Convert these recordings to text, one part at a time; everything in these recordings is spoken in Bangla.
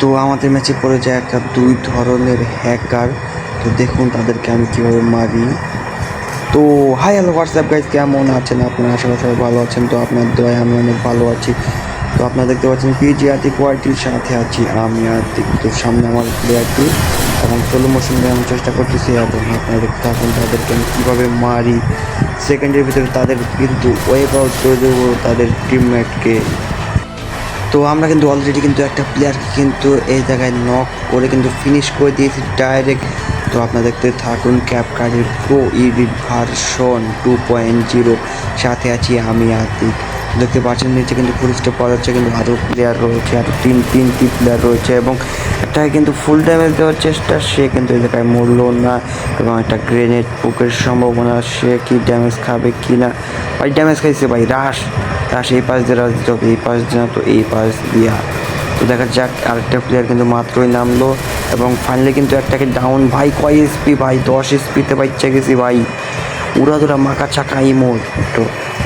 তো আমাদের ম্যাচে পড়ে যায় একটা দুই ধরনের হ্যাকার তো দেখুন তাদেরকে আমি কীভাবে মারি। তো হাই হ্যালো হোয়াটসঅ্যাপ গাইজ কেমন আছেন আপনারা? আশা করি সবাই ভালো আছেন। তো আপনার দয়ায় আমি অনেক ভালো আছি। তো আপনারা দেখতে পাচ্ছেন পিজি আতিক ওয়াইটির সাথে আছি আমি আতিক তো সামনে আমার প্লেয়ারটি এবং সোলো মোশন আমি চেষ্টা করতেছি এবং আপনারা দেখতে থাকুন তাদেরকে আমি কীভাবে মারি। সেকেন্ডের ভিতরে তাদের কিন্তু ওয়েব আউট করে দেবো তাদের টিমমেটকে তো আমরা কিন্তু অলরেডি কিন্তু একটা প্লেয়ারকে কিন্তু এই জায়গায় নক করে কিন্তু ফিনিশ করে দিয়েছি ডাইরেক্ট তো আপনারা দেখতে থাকুন ক্যাপ কার্ডের pro edit version two point zero সাথে আছি আমি আতিক। দেখতে পাচ্ছেন, নিচে কিন্তু স্টেপ পাওয়া যাচ্ছে, কিন্তু আরও প্লেয়ার রয়েছে আরও তিন, তিনটি প্লেয়ার রয়েছে এবং একটাকে কিন্তু ফুল ড্যামেজ দেওয়ার চেষ্টা, সে কিন্তু এই জায়গায় মরলো না এবং একটা গ্রেনেড পুকের সম্ভাবনা, সে কি ড্যামেজ খাবে কি না ভাই ড্যামেজ খাইছে ভাই রাশ রাশ এই পাশ দিয়ে রাজ দিতে হবে এই পাশ দিয়ে তো এই পাশ দিয়া। তো দেখা যাক, আরেকটা প্লেয়ার কিন্তু মাত্রই নামলো এবং ফাইনালি কিন্তু একটাকে ডাউন ভাই, কয় এসপি ভাই, দশ এসপিতে বাচ্চা গেছি ভাই। উড়াদুরা মাকা চাকা ইমোট তো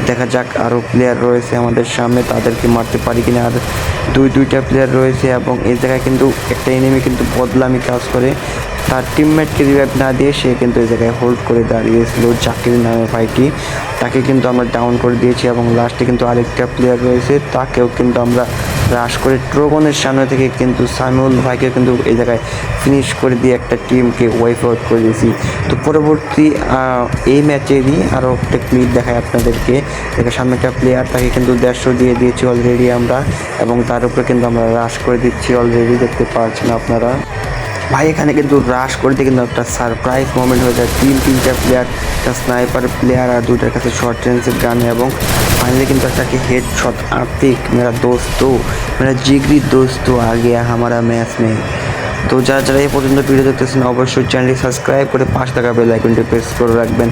দেখা যাক আরও প্লেয়ার রয়েছে আমাদের সামনে, তাদেরকে মারতে পারি কিনা। আর দুই, দুইটা প্লেয়ার রয়েছে এবং এই জায়গায় কিন্তু একটা এনিমি কিন্তু বদলামি কাজ করে। তার টিমমেটকে রিভাইভ না দিয়ে সে কিন্তু এই জায়গায় হোল্ড করে দাঁড়িয়েছিল জাকির নামে ভাইটি। তাকে কিন্তু আমরা ডাউন করে দিয়েছি এবং লাস্টে কিন্তু আরেকটা প্লেয়ার রয়েছে, তাকেও কিন্তু আমরা রাশ করে ট্রোগনের সামনে থেকে কিন্তু সামিউল ভাইকে কিন্তু এই জায়গায় ফিনিশ করে দিয়ে একটা টিমকে ওয়াইফ আউট করে দিয়েছি। তো পরবর্তী এই ম্যাচেরই আরও একটা ক্লিপ দেখায় আপনাদেরকে। দেখে, সামনে একটা প্লেয়ার তাকে কিন্তু দেড়শো দিয়ে দিয়েছি অলরেডি আমরা এবং তার উপরে কিন্তু আমরা রাশ করে দিচ্ছি অলরেডি দেখতে পাচ্ছেন আপনারা। ভাই, এখানে কিন্তু রাশ করতে কিন্তু একটা সারপ্রাইজ মোমেন্ট হয়ে যায়। তিন তিনটা প্লেয়ার একটা স্নাইপার প্লেয়ার আর দুইটার কাছে শর্ট রেঞ্জের গান এবং ফাইনালি কিন্তু একটাকে হেড শট আতিক মেরা দোস্ত মেরা জিগরি দোস্ত आ गया हमारा मैच में তো যারা যারা এই পর্যন্ত ভিডিও দেখতেছেন অবশ্যই চ্যানেলটি সাবস্ক্রাইব করে পাঁচ টাকা বেল আইকনটি প্রেস করে রাখবেন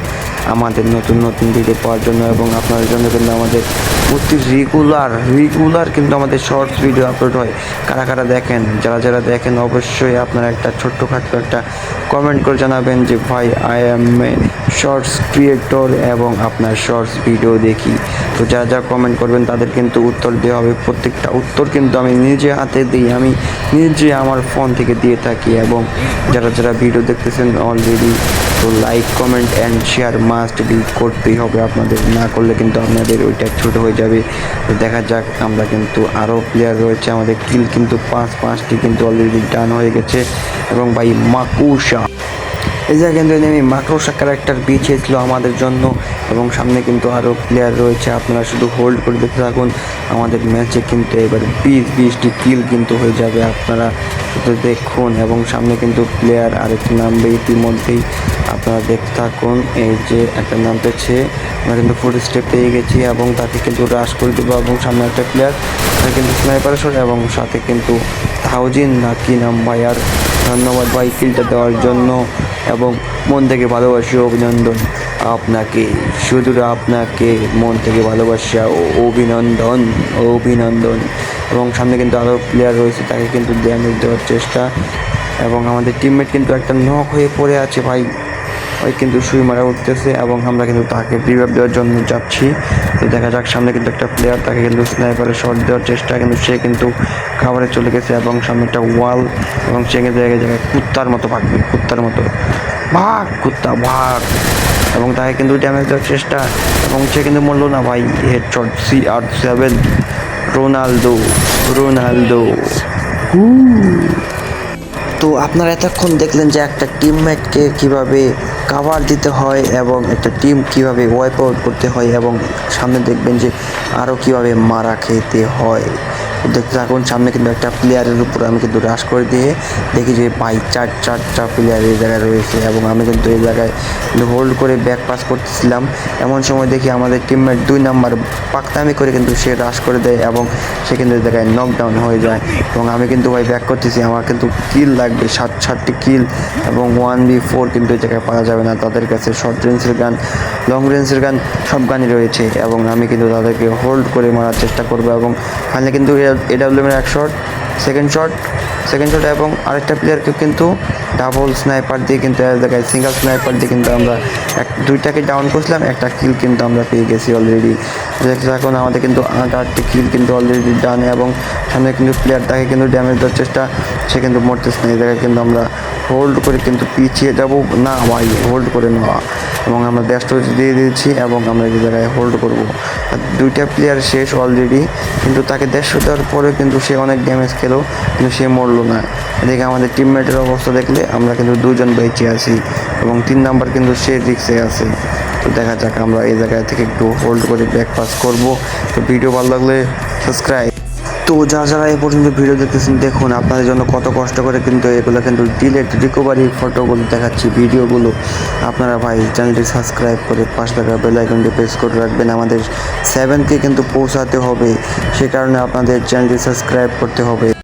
আমাদের নতুন নতুন ভিডিও পাওয়ার জন্য এবং আপনাদের জন্য কিন্তু আমাদের প্রতি রেগুলার রেগুলার কিন্তু আমাদের শর্টস ভিডিও আপলোড হয়। কারা কারা দেখেন, যারা যারা দেখেন অবশ্যই আপনারা একটা ছোট্টখাটো একটা কমেন্ট করে জানাবেন যে, ভাই আই এম শর্টস ক্রিয়েটর এবং আপনার শর্টস ভিডিও দেখি। তো যারা যারা কমেন্ট করবেন, তাদের কিন্তু উত্তর দেওয়া হবে। প্রত্যেকটা উত্তর কিন্তু আমি নিজে হাতে দিই। আমি নিজে আমার ফোন থেকে দিয়ে থাকি এবং যারা যারা ভিডিও দেখতেছেন অলরেডি তো like, comment and share must be করতেই হবে আপনাদের। না করলে কিন্তু আপনাদের ওইটা ছোট হয়ে যাবে। তো দেখা যাক, আমরা কিন্তু আরও প্লেয়ার রয়েছে। আমাদের কিল কিন্তু পাঁচ, পাঁচটি কিন্তু অলরেডি ডান হয়ে গেছে। এবং ভাই মাকুশা এই জায়গায় কিন্তু এনেমি মাকড়সা ক্যারেক্টার বিছিয়েছিল আমাদের জন্য। এবং সামনে কিন্তু আরও প্লেয়ার রয়েছে। আপনারা শুধু হোল্ড করে দেখতে থাকুন। আমাদের ম্যাচে কিন্তু এবার বিশ, বিশটি কিল কিন্তু হয়ে যাবে আপনারা। শুধু দেখুন, এবং সামনে কিন্তু প্লেয়ার আরেকটি নামবে ইতিমধ্যেই আপনারা দেখতে থাকুন, এই যে একটা নামতেছে আমরা কিন্তু ফুল স্টেপ পেয়ে গেছি এবং তাকে কিন্তু রাশ করে দেবো এবং সামনে একটা প্লেয়ার তাকে কিন্তু স্নাইপার শট এবং সাথে কিন্তু থাউজিন না কি নাম ভাই আর ধন্যবাদ ভাই কিলটা দেওয়ার জন্য এবং মন থেকে ভালোবাসি, অভিনন্দন আপনাকে। শুধু আপনাকে মন থেকে ভালোবাসা ও অভিনন্দন অভিনন্দন। এবং সামনে কিন্তু আরও প্লেয়ার রয়েছে, তাকে কিন্তু ড্যামেজ দেওয়ার চেষ্টা। এবং আমাদের টিমমেট কিন্তু একটা নক হয়ে পড়ে আছে ভাই। কিন্তু সুই মারা উঠতেছে এবং আমরা কিন্তু তাকে রিভাইভ দেওয়ার জন্য যাচ্ছি। তো দেখা যাক, সামনে কিন্তু একটা প্লেয়ার তাকে কিন্তু স্নাইপারে শট দেওয়ার চেষ্টা, কিন্তু সে কিন্তু খাবারে চলে গেছে এবং সামনে একটা ওয়াল এবং সে কিন্তু জায়গায় জায়গায় কুত্তার মতো ভাগবে, কুত্তার মতো। ভাগ, কুত্তা, ভাগ। এবং তাকে কিন্তু ড্যামেজ দেওয়ার চেষ্টা, এবং সে কিন্তু মরলো না ভাই head shot C R seven Ronaldo. Ronaldo তো আপনারা এতক্ষণ দেখলেন যে একটা টিমমেটকে কীভাবে কাভার দিতে হয় এবং একটা টিম কীভাবে ওয়াইপ আউট করতে হয় এবং সামনে দেখবেন যে আরও কীভাবে মারা খেতে হয়। দেখতে থাকুন, সামনে কিন্তু একটা প্লেয়ারের উপর আমি কিন্তু রাশ করে দিয়ে দেখি যে ভাই চার চারটা প্লেয়ার এই জায়গায় রয়েছে এবং আমি কিন্তু এই জায়গায় হোল্ড করে ব্যাক পাস করতেছিলাম। এমন সময় দেখি আমাদের টিমমেট দুই নাম্বার পাকতামি করে কিন্তু সে রাশ করে দেয় এবং সে কিন্তু এই জায়গায় নকডাউন হয়ে যায় এবং আমি কিন্তু ভাই ব্যাক করতেছি। আমার কিন্তু কিল লাগবে, সাত, সাতটি কিল এবং ওয়ান বি ফোর কিন্তু এই জায়গায় পাওয়া যাবে না। তাদের কাছে শর্ট রেঞ্জের গান লং রেঞ্জের গান সব গানই রয়েছে এবং আমি কিন্তু তাদেরকে হোল্ড করে মারার চেষ্টা করব এবং ফাইনালি কিন্তু এডাব্লিউএমের এক shot second shot second shot এবং আরেকটা প্লেয়ারকে কিন্তু ডাবল স্নাইপার দিয়ে কিন্তু জায়গায় সিঙ্গেল স্নাইপার দিয়ে কিন্তু আমরা এক, দুইটাকে ডাউন করছিলাম, একটা কিল কিন্তু আমরা পেয়ে গেছি অলরেডি এখন আমাদের কিন্তু আট আটটি কিল কিন্তু অলরেডি ডানে এবং সামনে কিন্তু প্লেয়ার তাকে কিন্তু ড্যামেজ দেওয়ার চেষ্টা, সে কিন্তু মরতেছে না। জায়গায় কিন্তু আমরা হোল্ড করে কিন্তু পিছিয়ে যাব না ভাই হোল্ড করে নেওয়া। এবং আমরা ব্যাস্ট দিয়ে দিয়েছি এবং আমরা এই জায়গায় হোল্ড করব। দুইটা প্লেয়ার শেষ অলরেডি কিন্তু তাকে দেড়শো দেওয়ার পরে কিন্তু সে অনেক ড্যামেজ খেলো। কিন্তু সে মরলো না। এদিকে আমাদের টিমমেটের অবস্থা দেখলে আমরা কিন্তু দুজন বেঁচে আছি এবং তিন নাম্বার কিন্তু সে রিক্সে আছে। তো দেখা যাক আমরা এই জায়গা থেকে একটু হোল্ড করে ব্যাক পাস করব। তো ভিডিও ভালো লাগলে সাবস্ক্রাইব তো যারা যারা এ পর্যন্ত ভিডিও দেখতেছেন, দেখুন, আপনাদের জন্য কত কষ্ট করে কিন্তু এগুলো কিন্তু ডিলেট রিকভারি ফটোগুলো দেখাচ্ছি ভিডিওগুলো আপনারা ভাই চ্যানেলটি সাবস্ক্রাইব করে পাঁচ টাকা বেল আইকনটি প্রেস করে রাখবেন। আমাদের সেভেনকে কিন্তু পৌঁছাতে হবে। সে কারণে আপনাদের চ্যানেলটি সাবস্ক্রাইব করতে হবে।